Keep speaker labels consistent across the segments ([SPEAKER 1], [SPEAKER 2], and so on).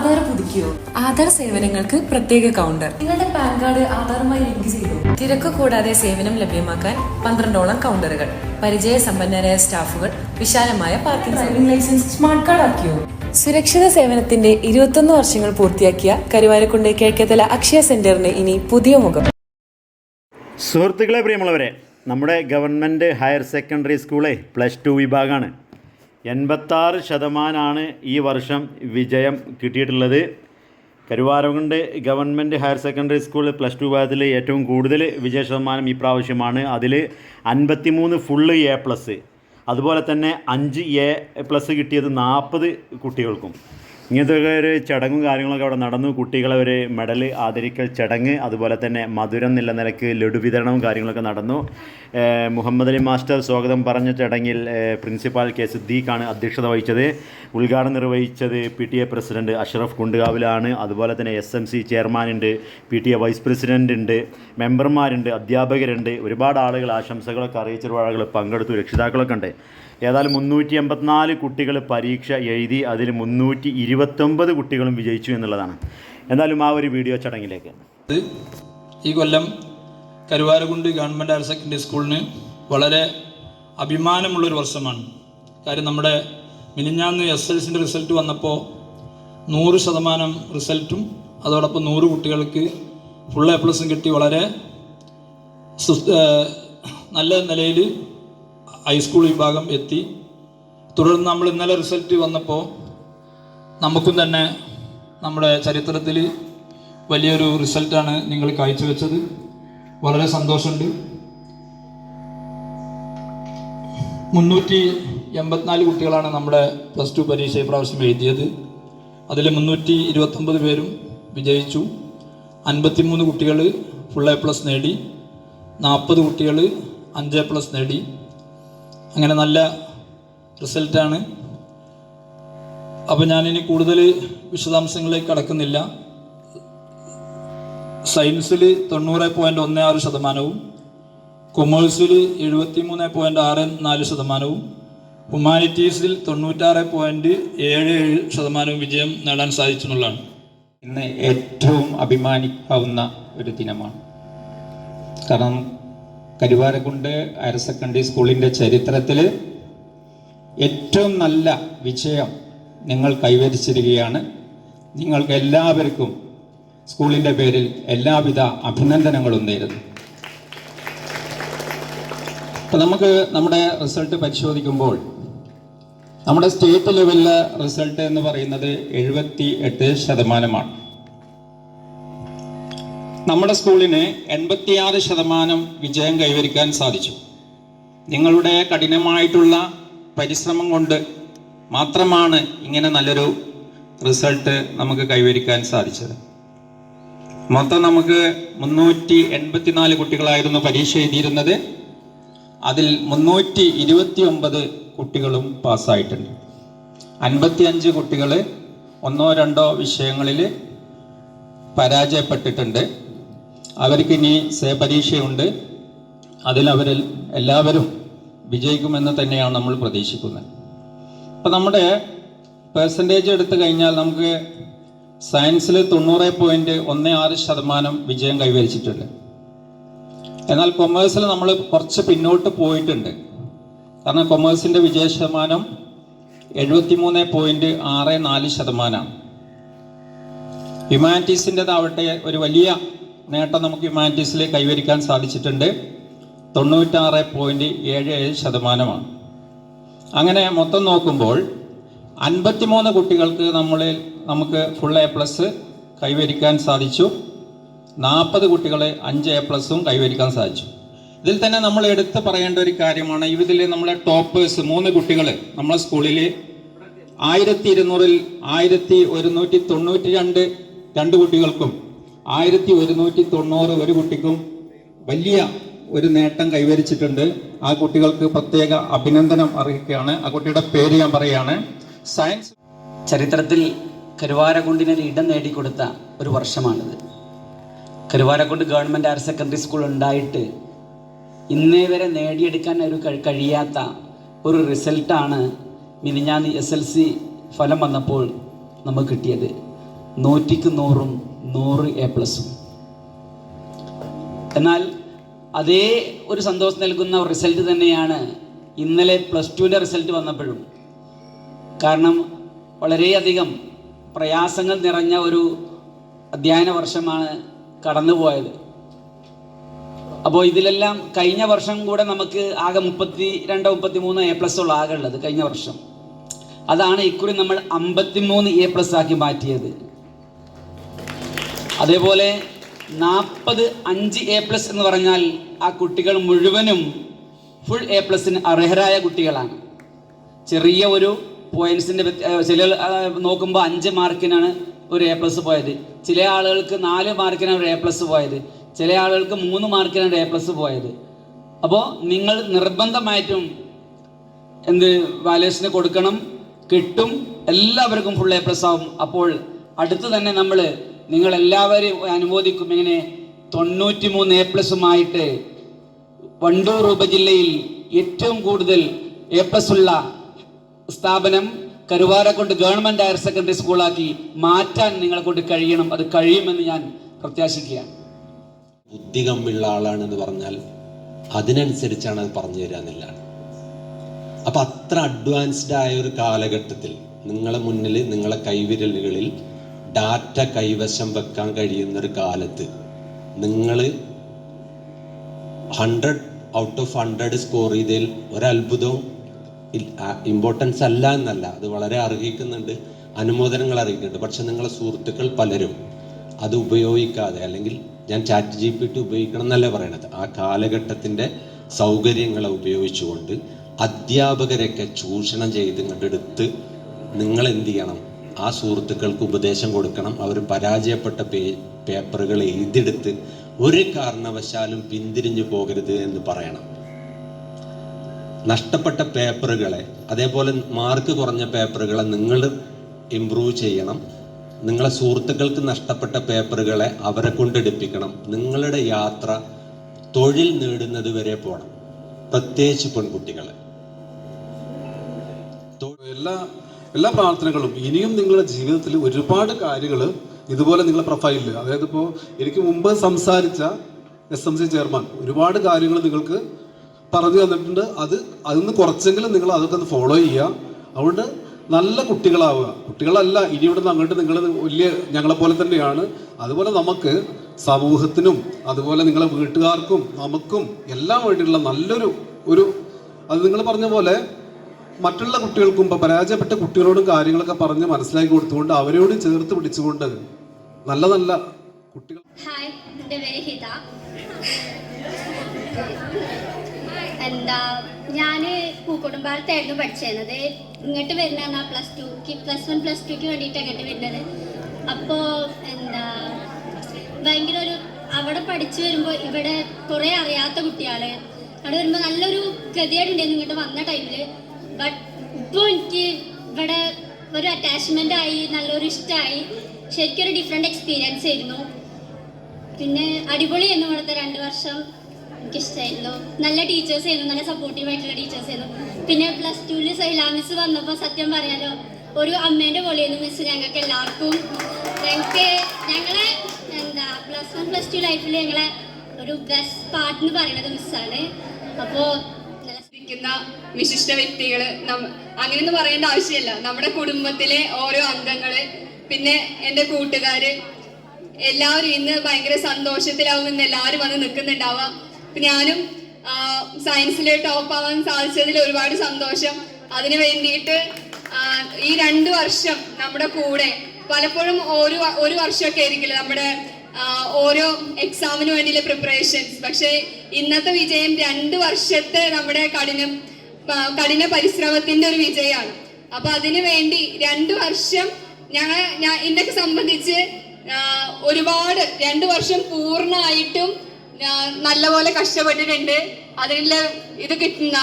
[SPEAKER 1] ആധാർ പുതുക്കിയോ? ആധാർ സേവനങ്ങൾക്ക് പ്രത്യേക കൗണ്ടർ നിങ്ങളുടെ പാൻ കാർഡ് ആധാറുമായി ലിങ്ക് ചെയ്തു? തിരക്ക് കൂടാതെ സേവനം ലഭ്യമാക്കാൻ പന്ത്രണ്ടോളം കൗണ്ടറുകൾ പരിചയ സമ്പന്നരായ സ്റ്റാഫുകൾ വിശാലമായ parking driving licence smart card ആക്കിയോ? സുരക്ഷിത സേവനത്തിന്റെ ഇരുപത്തൊന്ന് വർഷങ്ങൾ പൂർത്തിയാക്കിയ കരുവാരക്കുണ്ട് കിഴക്കേതല അക്ഷയ സെന്ററിന് ഇനി പുതിയ മുഖം.
[SPEAKER 2] സുഹൃത്തുക്കളെ പ്രിയമുള്ളവരെ നമ്മുടെ ഗവൺമെന്റ് ഹയർ സെക്കൻഡറി സ്കൂളെ പ്ലസ് ടു വിഭാഗമാണ് എൺപത്താറ് ശതമാനമാണ് ഈ വർഷം വിജയം കിട്ടിയിട്ടുള്ളത്. Karuvarakund government higher secondary school plus two വിഭാഗത്തിൽ ഏറ്റവും കൂടുതൽ വിജയ ശതമാനം ഈ പ്രാവശ്യമാണ്. അതിൽ അൻപത്തിമൂന്ന് ഫുള്ള് എ പ്ലസ് അതുപോലെ തന്നെ അഞ്ച് എ പ്ലസ് കിട്ടിയത് നാൽപ്പത് കുട്ടികൾക്കും. ഇങ്ങനത്തെ ഒരു ചടങ്ങും കാര്യങ്ങളൊക്കെ അവിടെ നടന്നു. കുട്ടികളെ ഒരു മെഡൽ ആദരിക്കൽ ചടങ്ങ് അതുപോലെ തന്നെ മധുരം നില നിലയ്ക്ക് ലഡു വിതരണവും കാര്യങ്ങളൊക്കെ നടന്നു. മുഹമ്മദ് അലി മാസ്റ്റർ സ്വാഗതം പറഞ്ഞ ചടങ്ങിൽ ഏഹ് പ്രിൻസിപ്പാൾ കെ സിദ്ദീഖാണ് അധ്യക്ഷത വഹിച്ചത്. ഉദ്ഘാടനം നിർവഹിച്ചത് P T A president Ashraf കുണ്ടുകാവിലാണ്. അതുപോലെ തന്നെ എസ് എം സി ചെയർമാൻ ഉണ്ട് P T A vice president ഉണ്ട് മെമ്പർമാരുണ്ട് അധ്യാപകരുണ്ട്. ഒരുപാട് ആളുകൾ ആശംസകളൊക്കെ അറിയിച്ച ആളുകൾ പങ്കെടുത്തു. രക്ഷിതാക്കളൊക്കെ ഉണ്ട്. ഏതായാലും മുന്നൂറ്റി എൺപത്തിനാല് കുട്ടികൾ പരീക്ഷ എഴുതി അതിൽ മുന്നൂറ്റി ഇരുപത്തൊമ്പത് കുട്ടികളും വിജയിച്ചു എന്നുള്ളതാണ്. എന്നാലും ആ ഒരു വീഡിയോ ചടങ്ങിലേക്ക്.
[SPEAKER 3] ഈ കൊല്ലം കരുവാരകുണ്ട് ഗവൺമെന്റ് ഹയർ സെക്കൻഡറി സ്കൂളിന് വളരെ അഭിമാനമുള്ളൊരു വർഷമാണ്. കാര്യം നമ്മുടെ മിനിഞ്ഞാന്ന് എസ് എൽ സിന്റെ റിസൾട്ട് വന്നപ്പോൾ നൂറ് ശതമാനം റിസൾട്ടും അതോടൊപ്പം നൂറ് കുട്ടികൾക്ക് ഫുൾ എ പ്ലസും കിട്ടി വളരെ നല്ല നിലയിൽ ഹൈസ്കൂൾ വിഭാഗം എത്തി. തുടർന്ന് നമ്മൾ ഇന്നലെ റിസൾട്ട് വന്നപ്പോൾ നമുക്കും തന്നെ നമ്മുടെ ചരിത്രത്തിൽ വലിയൊരു റിസൾട്ടാണ് നിങ്ങൾ കാഴ്ചവെച്ചത്. വളരെ സന്തോഷമുണ്ട്. മുന്നൂറ്റി എൺപത്തിനാല് കുട്ടികളാണ് നമ്മുടെ പ്ലസ് ടു പരീക്ഷ ഇപ്രാവശ്യം എഴുതിയത്. അതിൽ മുന്നൂറ്റി ഇരുപത്തൊമ്പത് പേരും വിജയിച്ചു. അൻപത്തിമൂന്ന് കുട്ടികൾ ഫുൾ എ പ്ലസ് നേടി. നാൽപ്പത് കുട്ടികൾ അഞ്ച് പ്ലസ് നേടി. അങ്ങനെ നല്ല റിസൾട്ടാണ്. അപ്പോൾ ഞാനിനി കൂടുതൽ വിശദാംശങ്ങളിലേക്ക് കടക്കുന്നില്ല. സയൻസിൽ തൊണ്ണൂറ് പോയിന്റ് ഒന്ന് ആറ് ശതമാനവും കൊമേഴ്സിൽ എഴുപത്തി മൂന്ന് പോയിന്റ് ആറ് നാല് ശതമാനവും ഹ്യൂമാനിറ്റീസിൽ തൊണ്ണൂറ്റാറ് പോയിന്റ് ഏഴ് ഏഴ് ശതമാനവും വിജയം നേടാൻ സാധിച്ചെന്നുള്ളതാണ്.
[SPEAKER 4] ഇന്ന് ഏറ്റവും അഭിമാനിക്കാവുന്ന ഒരു ദിനമാണ്. കാരണം കരുവാരക്കുണ്ട് ഹയർ സെക്കൻഡറി സ്കൂളിന്റെ ചരിത്രത്തിൽ ഏറ്റവും നല്ല വിജയം നിങ്ങൾ കൈവരിച്ചിരിക്കുകയാണ്. നിങ്ങൾക്ക് എല്ലാവർക്കും സ്കൂളിന്റെ പേരിൽ എല്ലാവിധ അഭിനന്ദനങ്ങളും നേരുന്നു. അപ്പം നമുക്ക് നമ്മുടെ റിസൾട്ട് പരിശോധിക്കുമ്പോൾ നമ്മുടെ സ്റ്റേറ്റ് ലെവലിലെ റിസൾട്ട് എന്ന് പറയുന്നത് എഴുപത്തി എട്ട് ശതമാനമാണ്. നമ്മുടെ സ്കൂളിന് എൺപത്തിയാറ് ശതമാനം വിജയം കൈവരിക്കാൻ സാധിച്ചു. നിങ്ങളുടെ കഠിനമായിട്ടുള്ള പരിശ്രമം കൊണ്ട് മാത്രമാണ് ഇങ്ങനെ നല്ലൊരു റിസൾട്ട് നമുക്ക് കൈവരിക്കാൻ സാധിച്ചത്. മൊത്തം നമുക്ക് മുന്നൂറ്റി എൺപത്തിനാല് കുട്ടികളായിരുന്നു പരീക്ഷ എഴുതിയിരുന്നത്. അതിൽ മുന്നൂറ്റി ഇരുപത്തി ഒമ്പത് കുട്ടികളും പാസ്സായിട്ടുണ്ട്. അൻപത്തിയഞ്ച് കുട്ടികൾ ഒന്നോ രണ്ടോ വിഷയങ്ങളിൽ പരാജയപ്പെട്ടിട്ടുണ്ട്. അവർക്ക് ഇനി സേ പരീക്ഷയുണ്ട്. അതിൽ അവരിൽ എല്ലാവരും വിജയിക്കുമെന്ന് തന്നെയാണ് നമ്മൾ പ്രതീക്ഷിക്കുന്നത്. അപ്പം നമ്മുടെ പെർസെന്റേജ് എടുത്തു കഴിഞ്ഞാൽ നമുക്ക് സയൻസിൽ തൊണ്ണൂറ് പോയിന്റ് ഒന്ന് ആറ് ശതമാനം വിജയം കൈവരിച്ചിട്ടുണ്ട്. എന്നാൽ കൊമേഴ്സിൽ നമ്മൾ കുറച്ച് പിന്നോട്ട് പോയിട്ടുണ്ട്. കാരണം കൊമേഴ്സിന്റെ വിജയ ശതമാനം എഴുപത്തി മൂന്ന് പോയിന്റ് ആറ് നാല് ശതമാനമാണ് ഹ്യൂമാനിറ്റീസിന്റെതാവട്ടെ ഒരു വലിയ നേട്ടം നമുക്ക് ഹ്യൂമാനിറ്റീസിൽ കൈവരിക്കാൻ സാധിച്ചിട്ടുണ്ട്. തൊണ്ണൂറ്റാറ് പോയിന്റ് ഏഴ് ഏഴ് ശതമാനമാണ്. അങ്ങനെ മൊത്തം നോക്കുമ്പോൾ അൻപത്തിമൂന്ന് കുട്ടികൾക്ക് നമ്മളിൽ നമുക്ക് ഫുൾ എ പ്ലസ് കൈവരിക്കാൻ സാധിച്ചു. നാൽപ്പത് കുട്ടികളെ അഞ്ച് എ പ്ലസും കൈവരിക്കാൻ സാധിച്ചു. ഇതിൽ തന്നെ നമ്മൾ എടുത്ത് പറയേണ്ട ഒരു കാര്യമാണ്. ഇതിൽ നമ്മളെ ടോപ്പേഴ്സ് മൂന്ന് കുട്ടികൾ നമ്മളെ സ്കൂളിൽ ആയിരത്തി ഇരുന്നൂറിൽ ആയിരത്തി ഒരുന്നൂറ്റി തൊണ്ണൂറ്റി രണ്ട് രണ്ട് കുട്ടികൾക്കും ആയിരത്തി ഒരുന്നൂറ്റി തൊണ്ണൂറ് ഒരു കുട്ടിക്കും വലിയ ഒരു നേട്ടം കൈവരിച്ചിട്ടുണ്ട്. ആ കുട്ടികൾക്ക് പ്രത്യേക അഭിനന്ദനം അറിയിക്കുകയാണ് ആ കുട്ടിയുടെ പേര് ഞാൻ പറയുകയാണ്. സയൻസ്
[SPEAKER 5] ചരിത്രത്തിൽ കരുവാരകുണ്ടിനെ ഇടം നേടിക്കൊടുത്ത ഒരു വർഷമാണിത്. Karuvarakund government higher secondary school ഉണ്ടായിട്ട് ഇന്നേ വരെ നേടിയെടുക്കാൻ ഒരു കഴി- കഴിയാത്ത ഒരു റിസൾട്ടാണ് മിനിഞ്ഞാന്ന് എസ് എൽ സി ഫലം വന്നപ്പോൾ നമുക്ക് കിട്ടിയത്. നൂറ്റിക്ക് നൂറും നൂറ് എ പ്ലസും എന്നാൽ അതേ ഒരു സന്തോഷം നൽകുന്ന റിസൾട്ട് തന്നെയാണ് ഇന്നലെ പ്ലസ് ടുവിന്റെ റിസൾട്ട് വന്നപ്പോഴും. കാരണം വളരെയധികം പ്രയാസങ്ങൾ നിറഞ്ഞ ഒരു അധ്യയന വർഷമാണ് കടന്നുപോയത്. അപ്പോൾ ഇതിലെല്ലാം കഴിഞ്ഞ വർഷം കൂടെ നമുക്ക് ആകെ മുപ്പത്തി രണ്ട് മുപ്പത്തി മൂന്ന് എ പ്ലസ് ഉള്ള ആകെ ഉള്ളത് കഴിഞ്ഞ വർഷം. അതാണ് ഇക്കുറി നമ്മൾ അമ്പത്തിമൂന്ന് എ പ്ലസ് ആക്കി മാറ്റിയത്. അതേപോലെ നാൽപ്പത് അഞ്ച് എ പ്ലസ് എന്ന് പറഞ്ഞാൽ ആ കുട്ടികൾ മുഴുവനും ഫുൾ എ പ്ലസിന് അർഹരായ കുട്ടികളാണ്. ചെറിയ ഒരു പോയിന്റ്സിന്റെ ചില നോക്കുമ്പോൾ അഞ്ച് മാർക്കിനാണ് ഒരു എ പ്ലസ് പോയത്. ചില ആളുകൾക്ക് നാല് മാർക്കിനാണ് ഒരു എ പ്ലസ് പോയത്. ചില ആളുകൾക്ക് മൂന്ന് മാർക്കിനാണ് എ പ്ലസ് പോയത്. അപ്പോൾ നിങ്ങൾ നിർബന്ധമായിട്ടും എന്ത് വാലേഴ്സിന് കൊടുക്കണം. കിട്ടും. എല്ലാവർക്കും ഫുൾ എ പ്ലസ് ആവും. അപ്പോൾ അടുത്ത് തന്നെ നമ്മൾ നിങ്ങൾ എല്ലാവരും അനുമോദിക്കും. ഇങ്ങനെ തൊണ്ണൂറ്റി മൂന്ന് എ പ്ലസുമായിട്ട് വണ്ടൂർ ഉപജില്ലയിൽ ഏറ്റവും കൂടുതൽ എ പ്ലസ് ഉള്ള സ്ഥാപനം കരുവാരക്കൊണ്ട് ഗവൺമെന്റ് ഹയർ സെക്കൻഡറി സ്കൂളാക്കി മാറ്റാൻ നിങ്ങളെ കൊണ്ട് കഴിയണം. അത് കഴിയുമെന്ന് ഞാൻ പ്രത്യാശിക്കുകയാണ്.
[SPEAKER 6] ബുദ്ധി കമ്മിയുള്ള ആളാണെന്ന് പറഞ്ഞാൽ അതിനനുസരിച്ചാണ് അത് പറഞ്ഞു തരിക എന്നുള്ളതാണ്. അപ്പൊ അത്ര അഡ്വാൻസ്ഡ് ആയ ഒരു കാലഘട്ടത്തിൽ നിങ്ങളെ മുന്നിൽ നിങ്ങളെ കൈവിരലുകളിൽ ഡാറ്റ കൈവശം വെക്കാൻ കഴിയുന്ന ഒരു കാലത്ത് നിങ്ങൾ hundred out of hundred score ചെയ്തതിൽ ഒരത്ഭുതവും ഇമ്പോർട്ടൻസ് അല്ല എന്നല്ല. അത് വളരെ അർഹിക്കുന്നുണ്ട്. അനുമോദനങ്ങൾ അറിയിക്കുന്നുണ്ട് പക്ഷെ നിങ്ങളെ സുഹൃത്തുക്കൾ പലരും അത് ഉപയോഗിക്കാതെ അല്ലെങ്കിൽ ഞാൻ ചാറ്റ് ജി പി ടി ഉപയോഗിക്കണം എന്നല്ല പറയണത്. ആ കാലഘട്ടത്തിന്റെ സൗകര്യങ്ങളെ ഉപയോഗിച്ചുകൊണ്ട് അധ്യാപകരെയൊക്കെ ചൂഷണം ചെയ്ത് കണ്ടെടുത്ത് നിങ്ങൾ എന്ത് ചെയ്യണം? ആ സുഹൃത്തുക്കൾക്ക് ഉപദേശം കൊടുക്കണം. അവർ പരാജയപ്പെട്ട പേ പേപ്പറുകൾ എഴുതിയെടുത്ത് ഒരു കാരണവശാലും പിന്തിരിഞ്ഞു പോകരുത് എന്ന് പറയണം. നഷ്ടപ്പെട്ട പേപ്പറുകളെ അതേപോലെ മാർക്ക് കുറഞ്ഞ പേപ്പറുകളെ നിങ്ങൾ ഇമ്പ്രൂവ് ചെയ്യണം. നിങ്ങളെ സുഹൃത്തുക്കൾക്ക് നഷ്ടപ്പെട്ട പേപ്പറുകളെ അവരെ കൊണ്ടെടുപ്പിക്കണം നിങ്ങളുടെ യാത്ര തൊഴിൽ നേടുന്നത് വരെ പോകണം പ്രത്യേകിച്ച് പെൺകുട്ടികളെ.
[SPEAKER 7] എല്ലാ എല്ലാ പ്രാർത്ഥനകളും ഇനിയും നിങ്ങളുടെ ജീവിതത്തിൽ ഒരുപാട് കാര്യങ്ങൾ ഇതുപോലെ നിങ്ങളുടെ പ്രൊഫൈലിൽ അതായത് ഇപ്പോൾ എനിക്ക് മുമ്പ് സംസാരിച്ച എസ് എം സി ചെയർമാൻ ഒരുപാട് കാര്യങ്ങൾ നിങ്ങൾക്ക് പറഞ്ഞു തന്നിട്ടുണ്ട്. അത് അതിൽ നിന്ന് കുറച്ചെങ്കിലും നിങ്ങൾ അതൊക്കെ ഒന്ന് ഫോളോ ചെയ്യുക. അതുകൊണ്ട് നല്ല കുട്ടികളാവുക. കുട്ടികളല്ല ഇനി ഇവിടുന്ന് അങ്ങോട്ട് നിങ്ങൾ വലിയ ഞങ്ങളെപ്പോലെ തന്നെയാണ്. അതുപോലെ നമുക്ക് സമൂഹത്തിനും അതുപോലെ നിങ്ങളുടെ വീട്ടുകാർക്കും നമുക്കും എല്ലാം വേണ്ടിയിട്ടുള്ള നല്ലൊരു ഒരു അത് നിങ്ങൾ പറഞ്ഞ പോലെ മറ്റുള്ള കുട്ടികൾക്കും ഇപ്പം പരാജയപ്പെട്ട കുട്ടികളോടും കാര്യങ്ങളൊക്കെ പറഞ്ഞ് മനസ്സിലാക്കി കൊടുത്തുകൊണ്ട് അവരോട് ചേർത്ത് പിടിച്ചുകൊണ്ട് നല്ല നല്ല കുട്ടികൾ
[SPEAKER 8] എന്താ ഞാൻ പൂക്കോടുംപാലത്തായിരുന്നു പഠിച്ചിരുന്നത് ഇങ്ങോട്ട് വരുന്ന പ്ലസ് ടുക്ക് പ്ലസ് വൺ പ്ലസ് ടുക്ക് വേണ്ടിയിട്ട് അങ്ങോട്ട് വരുന്നത്. അപ്പോൾ എന്താ ഭയങ്കര ഒരു അവിടെ പഠിച്ചു വരുമ്പോൾ ഇവിടെ കുറേ അറിയാത്ത കുട്ടികൾ അവിടെ വരുമ്പോൾ നല്ലൊരു ഗതികേടുണ്ടായിരുന്നു ഇങ്ങോട്ട് വന്ന ടൈമിൽ ബട്ട് ഇപ്പോൾ എനിക്ക് ഇവിടെ ഒരു അറ്റാച്ച്മെന്റ് ആയി നല്ലൊരു ഇഷ്ടമായി ശരിക്കും ഒരു ഡിഫറെന്റ് എക്സ്പീരിയൻസ് ആയിരുന്നു. പിന്നെ അടിപൊളിയായിരുന്നു ഇവിടുത്തെ രണ്ട് വർഷം. എനിക്കിഷ്ടമായിരുന്നു നല്ല ടീച്ചേഴ്സ് ആയിരുന്നു. നല്ല സപ്പോർട്ടീവ് ആയിട്ടുള്ള ടീച്ചേഴ്സ് ആയിരുന്നു. പിന്നെ പ്ലസ് ടുവിൽ സൈലാ മിസ് വന്നപ്പോൾ സത്യം പറയാലോ ഒരു അമ്മേന്റെ പോലെയായിരുന്നു മിസ് ഞങ്ങൾക്ക് എല്ലാവർക്കും. ഞങ്ങൾക്ക് ഞങ്ങളെ എന്താ പ്ലസ് വൺ പ്ലസ് ടു ലൈഫിൽ ഞങ്ങളെ ഒരു ബെസ്റ്റ് പാർട്ട് എന്ന് പറയുന്നത് മിസ്സാണ് അപ്പോൾ
[SPEAKER 9] ഇരിക്കുന്ന വിശിഷ്ട വ്യക്തികൾ നമ്മ- അങ്ങനെയൊന്നും പറയേണ്ട ആവശ്യമില്ല. നമ്മുടെ കുടുംബത്തിലെ ഓരോ അംഗങ്ങൾ പിന്നെ എന്റെ കൂട്ടുകാര് എല്ലാവരും ഇന്ന് ഭയങ്കര സന്തോഷത്തിലാവും ഇന്ന് എല്ലാവരും വന്ന് നിൽക്കുന്നുണ്ടാവാം ഞാനും സയൻസിൽ ടോപ്പ് ആവാൻ സാധിച്ചതിൽ ഒരുപാട് സന്തോഷം. അതിനു വേണ്ടിയിട്ട് ഈ രണ്ട് വർഷം നമ്മുടെ കൂടെ പലപ്പോഴും ഒരു ഒരു വർഷമൊക്കെ ആയിരിക്കില്ല നമ്മുടെ ഓരോ എക്സാമിന് വേണ്ടിയുള്ള പ്രിപ്പറേഷൻസ് പക്ഷേ ഇന്നത്തെ വിജയം രണ്ട് വർഷത്തെ നമ്മുടെ കഠിന കഠിന പരിശ്രമത്തിന്റെ ഒരു വിജയമാണ്. അപ്പൊ അതിനു വേണ്ടി രണ്ടു വർഷം ഞങ്ങൾ ഞാൻ എന്നെയൊക്കെ സംബന്ധിച്ച് ഒരുപാട് രണ്ടു വർഷം പൂർണമായിട്ടും നല്ലപോലെ കഷ്ടപ്പെട്ടിട്ടുണ്ട്. അതിനുള്ള ഇത് കിട്ടുന്ന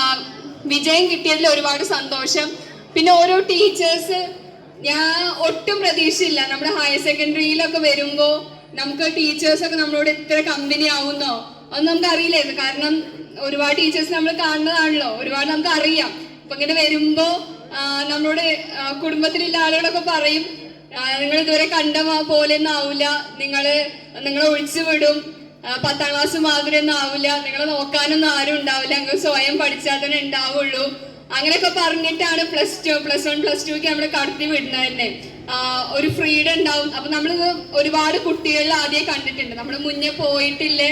[SPEAKER 9] വിജയം കിട്ടിയതിൽ ഒരുപാട് സന്തോഷം. പിന്നെ ഓരോ ടീച്ചേഴ്സ് ഞാൻ ഒട്ടും പ്രതീക്ഷയില്ല. നമ്മുടെ ഹയർ സെക്കൻഡറിയിലൊക്കെ വരുമ്പോൾ നമുക്ക് ടീച്ചേഴ്സ് ഒക്കെ നമ്മളോട് ഇത്ര കമ്പനി ആവുന്നോ? അതൊന്നും നമുക്ക് അറിയില്ലായിരുന്നു കാരണം ഒരുപാട് ടീച്ചേഴ്സ് നമ്മൾ കാണുന്നതാണല്ലോ. ഒരുപാട് നമുക്ക് അറിയാം അപ്പൊ ഇങ്ങനെ വരുമ്പോ നമ്മളോട് കുടുംബത്തിലുള്ള ആളുകളൊക്കെ പറയും നിങ്ങൾ ഇതുവരെ കണ്ട പോലെ ഒന്നും ആവില്ല നിങ്ങൾ നിങ്ങളെ ഒഴിച്ചു വിടും. പത്താം ക്ലാസ് മാതിരി ഒന്നും ആവില്ല നിങ്ങളെ നോക്കാനൊന്നും ആരും ഉണ്ടാവില്ല. നിങ്ങൾ സ്വയം പഠിച്ചാൽ തന്നെ ഉണ്ടാവുള്ളൂ. അങ്ങനെയൊക്കെ പറഞ്ഞിട്ടാണ് plus two plus one plus took നമ്മൾ കടത്തി വിടുന്നത് തന്നെ ഒരു ഫ്രീഡം ഉണ്ടാവും. അപ്പൊ നമ്മൾ ഒരുപാട് കുട്ടികളിൽ ആദ്യം കണ്ടിട്ടുണ്ട്. നമ്മൾ മുന്നേ പോയിട്ടില്ലേ?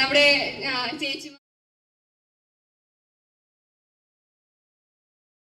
[SPEAKER 9] നമ്മുടെ ചേച്ചി